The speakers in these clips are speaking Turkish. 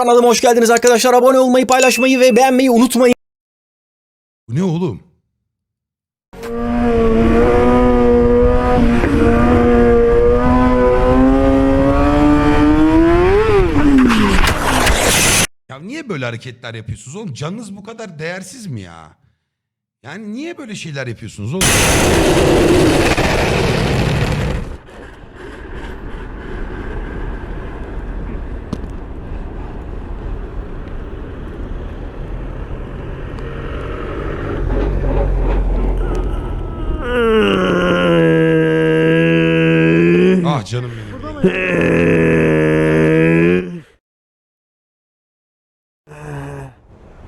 Kanalıma hoş geldiniz arkadaşlar. Abone olmayı, paylaşmayı ve beğenmeyi unutmayın. Bu ne oğlum? Ya niye böyle hareketler yapıyorsunuz oğlum? Canınız bu kadar değersiz mi ya? Yani niye böyle şeyler yapıyorsunuz oğlum? Ah canım benim.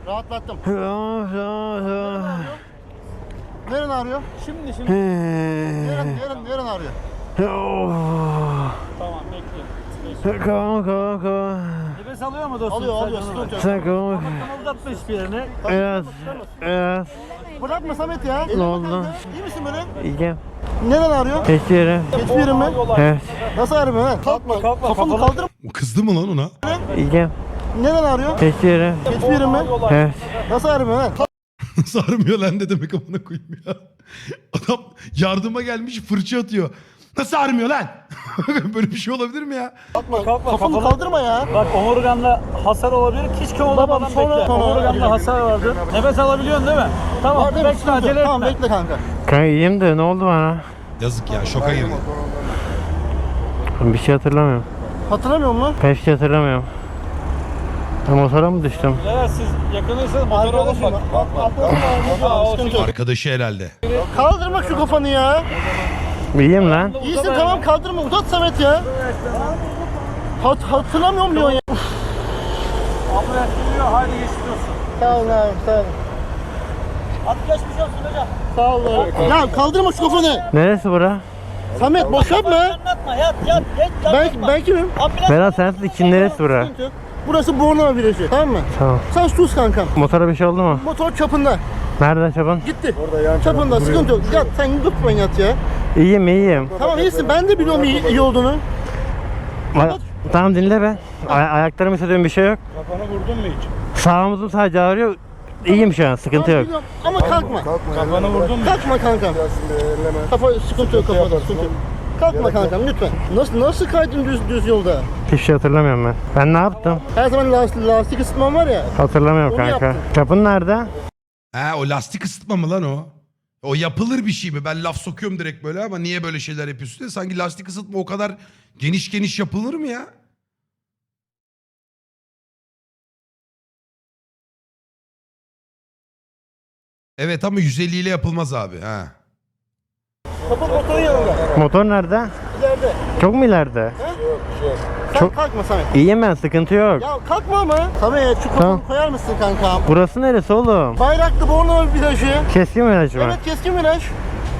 Rahatlattım. Neren ağrıyor? Şimdi şimdi. Neren, neren, neren ağrıyor? Tamam bekle. Nefes alıyor mu dostum? Alıyor, alıyor. Sıkıntı yok. Kımıldatma hiçbir yerini. Evet, evet. Bırakma Samet ya. Ne oldu? İyi misin böyle? İyiyim. Ağrıyor? Hiçbir yerim. Hiçbir yerin mi? Evet, Nasıl ağrıyor Mehmet? Kalkma. kalkma, Kafanı. O kızdı mı lan ona? iyiyim. Ağrıyor? Hiçbir yerim. Hiçbir yerin mi? Evet. Nasıl Mehmet? Kalk- Sarmıyor lan ne demek amına koyayım ya. Adam yardıma gelmiş fırça atıyor. Nasıl ağrımıyor lan? Böyle bir şey olabilir mi ya? Kalkma. Kalkma, Kafanı kafanı- kaldırma ya. Bak omurganda hasar olabilir. Hiç kımıldamadan sonra- bekle. sonra- Omurganda hasar vardı. Nefes alabiliyorsun değil mi? Tamam Var değil mi? bekle Sıkıntı acele Tamam etme. bekle kanka. Kanka iyiyim de ne oldu bana? Yazık ya şoka girdi. Bir şey hatırlamıyorum. Hatırlamıyor musun? Ben hiçbir şey hatırlamıyorum. Ben motora mı düştüm? Eğer siz yakınıysanız motor alın Arkadaşım. bak. Arkadaşım. Sıkıntı yok. Arkadaşı herhalde. Kaldırma şu kafanı ya. İyiyim lan. İyisin tamam kaldırma. Uzat Samet ya. Hat hatırlamıyorum diyorsun ya. Ambulans geliyor. Haydi geçmiş olsun. Sağ olun abi sağ olun. Hadi geçmiş olsun hocam. Sağ olun. Ya kaldırma şu kafanı. Neresi bura? Samet boş yapma. Anlatma yat yat geç Ben, ben kimim? Berat sensin için neresi bura? Burası Bornova virajı tamam mı? Tamam. Sen sus kankam. Motora bir şey oldu mu? Motor çapında. Nerede çaban? Gitti. çapında sıkıntı yok. Yat sen lütfen yat ya. İyiyim iyiyim. Tamam iyisin ben de biliyorum iyi, iyi olduğunu. Ay- tamam dinle be. Ay- ayaklarımı hissediyorum bir şey yok. Kafanı vurdun mu hiç? Sağ omuzum sadece ağrıyor. İyiyim şu an sıkıntı Tamam, yok. biliyorum Ama kalkma. Kafanı vurdun mu? Kalkma kankam. Kafa sıkıntı yok kafada sıkıntı yok. Kalkma kankam lütfen. Nasıl nasıl kaydın düz düz yolda? Hiçbir şey hatırlamıyorum ben. Ben ne yaptım? Her zaman lastik, lastik ısıtman var ya. Hatırlamıyorum Onu kanka. yaptım. Çapın nerede? Ha o lastik ısıtma mı lan o? O yapılır bir şey mi? Ben laf sokuyorum direkt böyle ama niye böyle şeyler yapıyorsun diye. Sanki lastik ısıtma o kadar geniş geniş yapılır mı ya? Evet ama 150 ile yapılmaz abi. Ha. Kapı motorun yanında. Motor nerede? İleride. Çok mu ileride? Sen Çok- kalkma Samet. İyiyim ben sıkıntı yok. Ya kalkma ama. Samet şu kafanı Tamam. koyar mısın kankam? Burası neresi oğlum? Bayraklı Bornova virajı. Keskin viraj mı? Evet keskin viraj.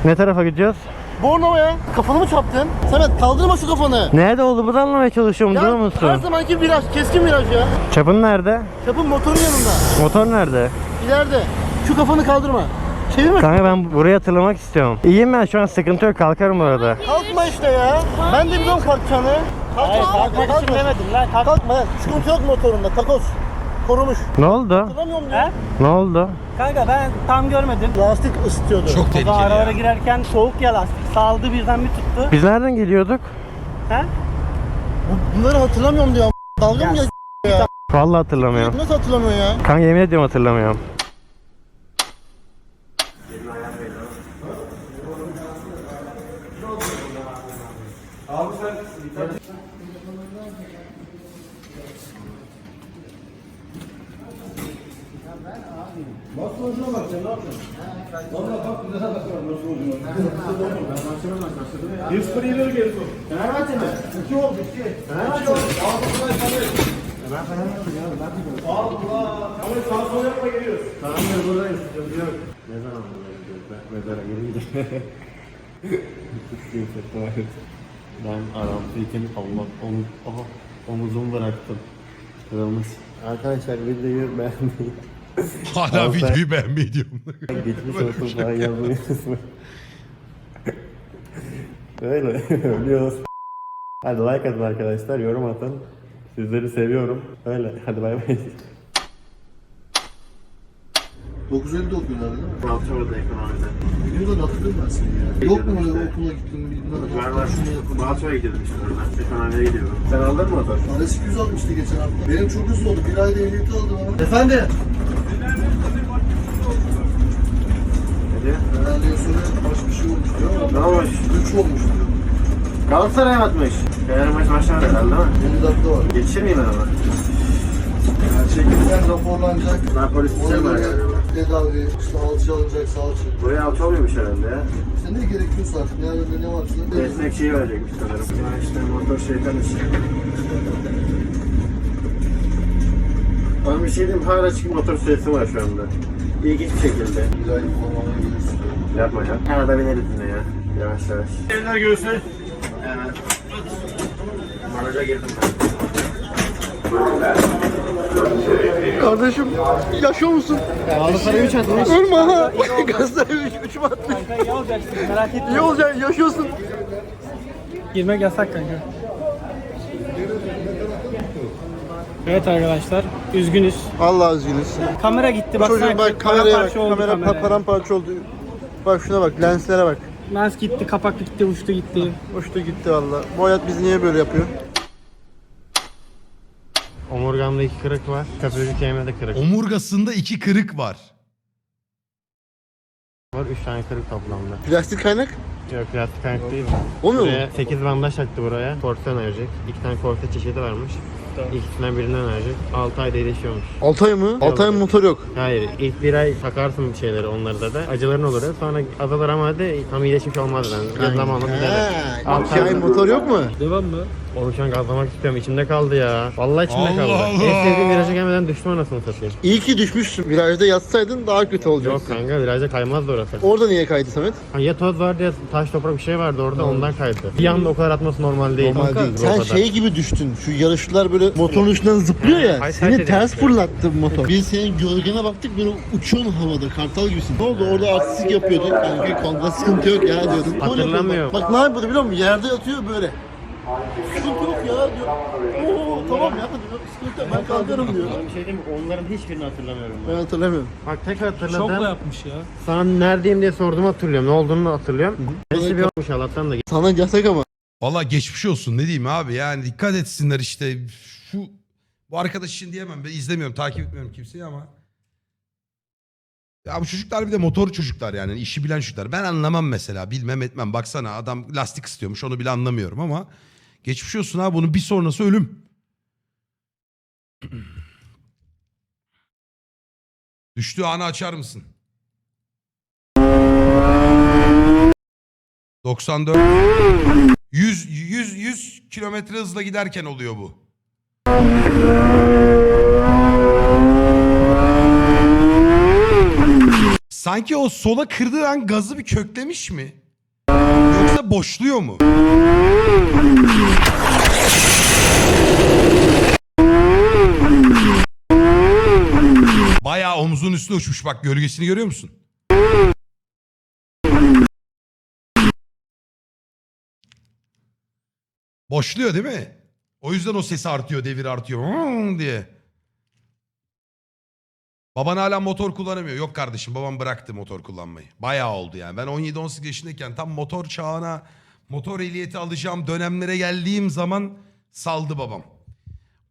Ne tarafa gidiyoruz? Bornova'ya. Kafanı mı çarptın? Samet kaldırma şu kafanı. Nerede olduğumu da anlamaya çalışıyorum Ya her musun? zamanki viraj, keskin viraj ya. Çapın nerede? Çapın motorun yanında. Motor nerede? İleride. Şu kafanı kaldırma. Çevirme. Kanka ben burayı hatırlamak istiyorum. İyiyim ben şu an sıkıntı yok kalkarım bu arada. Kalkma işte ya. Ben de biliyorum kalkacağını. Hayır Kalkma. kalkmak için demedim lan. Kalk. Kalkma. lan. Sıkıntı yok motorunda. Takoz. Korumuş. Ne oldu? Hatırlamıyorum ya. He? Ne oldu? Kanka ben tam görmedim. Lastik ısıtıyordu. Çok O da tehlikeli aralara ya. girerken soğuk ya lastik. Saldı birden bir tuttu. Biz nereden geliyorduk? He? Bu- Bunları hatırlamıyorum diyor. Dalga mı geçiyor ya? Vallahi hatırlamıyorum. Nasıl hatırlamıyor ya? Kanka yemin ediyorum hatırlamıyorum. Ben aramdayken Allah omuz, aha, omuzumu bıraktım. Kırılmış. Arkadaşlar videoyu beğenmeyi, Hala videoyu beğenmeyi diyorum. geçmiş olsun falan yazmayı. Öyle, ölüyoruz. Hadi like atın arkadaşlar, yorum atın. Sizleri seviyorum. Öyle. Hadi bay bay. 950'de okuyorlar değil mi? Balçova'da ekonomide. Biliyorlar hatırlıyorum ben seni ya. Yok mu öyle okula gittim bilmem. Var var. Balçova'ya gidiyordum işte oradan. Ekonomiye gidiyorum. Sen aldın mı motor? Parası 200 almıştı geçen hafta. Benim çok hızlı oldu. Bir ayda ehliyeti aldım ama. Efendim? Herhalde sonra başka bir şey olmuş diyor Ne ama. olmuş? 3 olmuş diyor. Galatasaray atmış. Fener maç başlamadı herhalde değil mi? 50 dakika var. Yetişir miyim ben? Yani çekimden raporlanacak. Ben polis var. Tedavi, işte alçı alınacak, salça. Buraya alçı olmuyormuş herhalde ya. İşte ne gerekiyorsa artık ne yanında ne varsa. Destek şeyi verecekmiş sanırım. Ya işte motor şeytan işi. Ama bir şey diyeyim hala açık motor süresi var şu anda. İlginç bir şekilde. Bir ay gelirsin. Yapma ya. Arada bineriz yine ya. Yavaş yavaş. Eller göğsü. Evet. Maraja girdim ben. Kardeşim yaşıyor musun? Galatasaray 3 atmış. Ölme ha. Galatasaray 3 3 atmış. Kanka iyi olacaksın merak etme. İyi olacaksın yaşıyorsun. Girmek yasak kanka. Evet arkadaşlar üzgünüz. Allah üzgünüz. Kamera gitti bak Çocuğum bak kameraya bak. Kamera kamera. paramparça oldu. Bak şuna bak lenslere bak. Lens gitti kapak gitti uçtu gitti. Uçtu gitti valla. Bu hayat bizi niye böyle yapıyor? Omurgamda iki kırık var. Köprücük kemiğimde kırık Omurgasında iki kırık var. var. 3 tane kırık toplamda. Plastik kaynak? Yok plastik ayak değil. Olmuyor mu? Buraya 8 bandaj taktı buraya. Korsen verecek. 2 tane korse çeşidi varmış. İkisinden birinden verecek. 6 ayda iyileşiyormuş. 6 ay mı? 6 ay mı motor yok. Hayır ilk bir ay takarsın bir şeyleri onlarda da. Acıların olur. Sonra azalır ama hadi tam iyileşmiş olmaz ben. Bir zamanla düzelir. Ha, Altı 2 ay ay motor yok mu? Devam mı? Oğlum şu an gazlamak istiyorum. İçimde kaldı ya. Vallahi içimde Allah kaldı. Allah. En sevdiğim viraja gelmeden düştüm anasını satayım. İyi ki düşmüşsün. Virajda yatsaydın daha kötü Yok olacaktı. kanka viraja kaymazdı orası. Orada niye kaydı Samet? Ha, Ya toz vardı ya taş toprak bir şey vardı orada ondan kaydı. Bir anda o kadar atması normal değil. Normal değil. O Sen kadar. şey gibi düştün. Şu yarışçılar böyle motorun üstünden zıplıyor ya. Ay, Seni ters ters ediyor. fırlattı bu motor. Biz senin gölgene baktık böyle uçuyorsun havada. Kartal gibisin. Ne oldu? Orada artistik yapıyordun. Kanka konuda sıkıntı yok ya diyordun. Bak, bak ne yapıyordu biliyor musun? Yerde yatıyor böyle. Sıkıntı yok ya diyor. Oo tamam ya diyor. Sıkıntı yok ben kalkarım diyor. Bir şey diyeyim mi? Onların hiçbirini hatırlamıyorum Ben hatırlamıyorum. Bak tek hatırladım. Şokla yapmış ya. Sana neredeyim diye sorduğumu hatırlıyorum. Ne olduğunu hatırlıyorum. Neyse bir olmuş Allah'tan da. Sana yasak ama. Valla geçmiş olsun ne diyeyim abi yani dikkat etsinler işte şu bu arkadaş için diyemem ben izlemiyorum takip etmiyorum kimseyi ama ya bu çocuklar bir de motor çocuklar yani işi bilen çocuklar ben anlamam mesela bilmem etmem baksana adam lastik istiyormuş onu bile anlamıyorum ama geçmiş olsun abi bunun bir sonrası ölüm. Düştüğü anı açar mısın? 94 100 100 100 kilometre hızla giderken oluyor bu. Sanki o sola kırdığı an gazı bir köklemiş mi? Boşluyor mu? Bayağı omzun üstüne uçmuş bak gölgesini görüyor musun? Boşluyor değil mi? O yüzden o ses artıyor, devir artıyor diye. Baban hala motor kullanamıyor. Yok kardeşim babam bıraktı motor kullanmayı. Bayağı oldu yani. Ben 17-18 yaşındayken tam motor çağına, motor ehliyeti alacağım dönemlere geldiğim zaman saldı babam.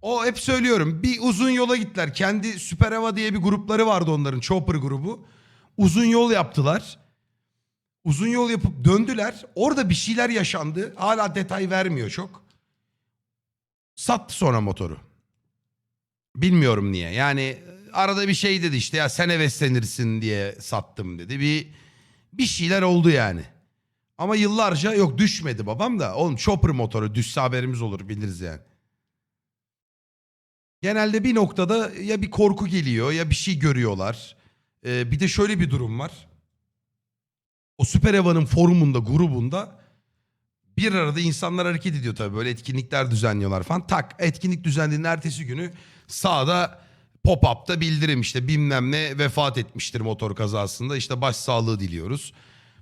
O hep söylüyorum bir uzun yola gittiler. Kendi Süper Hava diye bir grupları vardı onların Chopper grubu. Uzun yol yaptılar. Uzun yol yapıp döndüler. Orada bir şeyler yaşandı. Hala detay vermiyor çok. Sattı sonra motoru. Bilmiyorum niye. Yani arada bir şey dedi işte ya sen heveslenirsin diye sattım dedi. Bir bir şeyler oldu yani. Ama yıllarca yok düşmedi babam da. Oğlum chopper motoru düşse haberimiz olur biliriz yani. Genelde bir noktada ya bir korku geliyor ya bir şey görüyorlar. Ee, bir de şöyle bir durum var. O Süper Eva'nın forumunda, grubunda bir arada insanlar hareket ediyor tabii. Böyle etkinlikler düzenliyorlar falan. Tak etkinlik düzenlediğinin ertesi günü sağda pop-up'ta bildirim işte bilmem ne vefat etmiştir motor kazasında. İşte başsağlığı diliyoruz.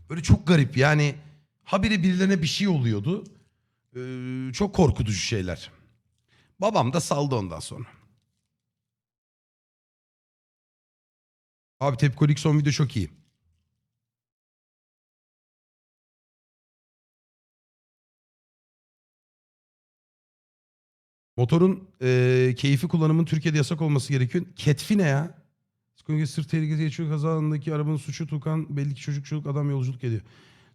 Böyle çok garip yani habire birilerine bir şey oluyordu. Ee, çok korkutucu şeyler. Babam da saldı ondan sonra. Abi tepkolik son video çok iyi. Motorun eee, keyfi kullanımın Türkiye'de yasak olması gerekiyor. Ketfi ne ya? Skonya sırt tehlikesi geçiyor. Kaza anındaki arabanın suçu Tukan. Belli ki çocuk çocuk adam yolculuk ediyor.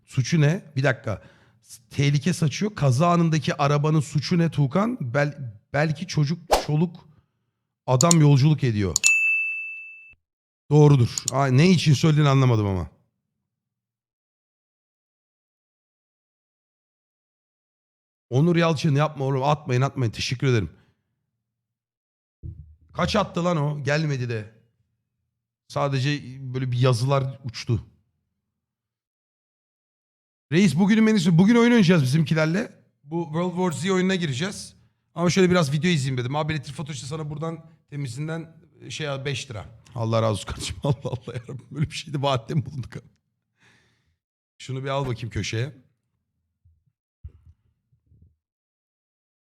Suçu ne? Bir dakika. Tehlike saçıyor. Kaza anındaki arabanın suçu ne Tukan? Bel, belki çocuk çoluk adam yolculuk ediyor. Doğrudur. Aa, ne için söylediğini anlamadım ama. Onur Yalçın yapma oğlum atmayın atmayın teşekkür ederim. Kaç attı lan o? Gelmedi de. Sadece böyle bir yazılar uçtu. Reis bugünün menüsü. Bugün oyun oynayacağız bizimkilerle. Bu World War Z oyununa gireceğiz. Ama şöyle biraz video izleyeyim dedim. Abi elektrik faturası sana buradan temizinden şey al 5 lira. Allah razı olsun kardeşim. Allah Allah yarabbim. Böyle bir şeydi vaatte mi bulunduk? Şunu bir al bakayım köşeye.